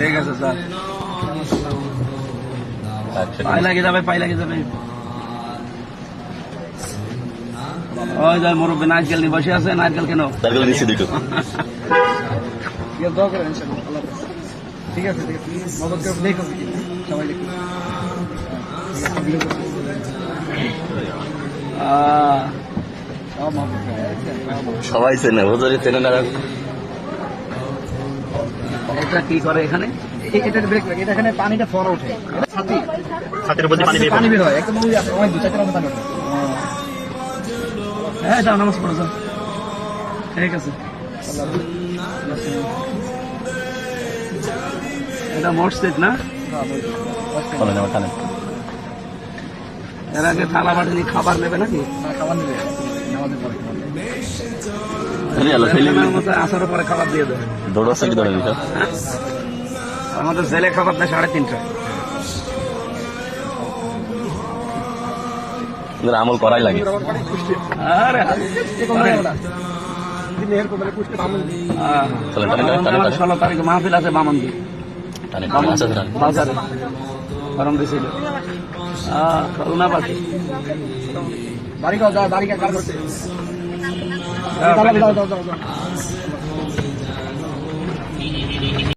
ঠিক আছে স্যার। আচ্ছা। পাই লাগে যাবে পাই লাগে যাবে। ওই যাই মুরব্বী নারকেল নিয়ে বসে আছে নারকেল কেন? তারপরে দিচ্ছি দুটো ঠিক আছে ঠিক আছে। মদত করে দেখো সবাই দেখো আহ, সব মদত সবাই চেনে হুজুরি চেনে না। এটা কি করে এখানে? এটা ব্রেক লাগে এটা এখানে পানিটা ওঠে। ছাতি? ছাতির উপর পানি দিয়ে পানি বের হয় একদম ওই অনেক দু চারটার পানি ওঠে। হ্যাঁ যাও নামাজ পড়ো যাও। ঠিক আছে। এটা মসজিদ না? এর আগে থালা বাটি খাবার নেবে নাকি? খাবার নেবে। নামাজের পরে আরে আল্লাহ ফেলে মতো আসার পরে খাবার দিয়ে দেবে। দৌড়াচ্ছে কি দৌড়ে আমাদের ছেলে খাবার দেয় সাড়ে তিনটা। আমল করাই লাগে। ষোলো তারিখে মাহফিল আছে বামন্দি বাজারে। গরম দিছিল করোনা পাশে বাড়ি বাড়ি করতে। 走走走走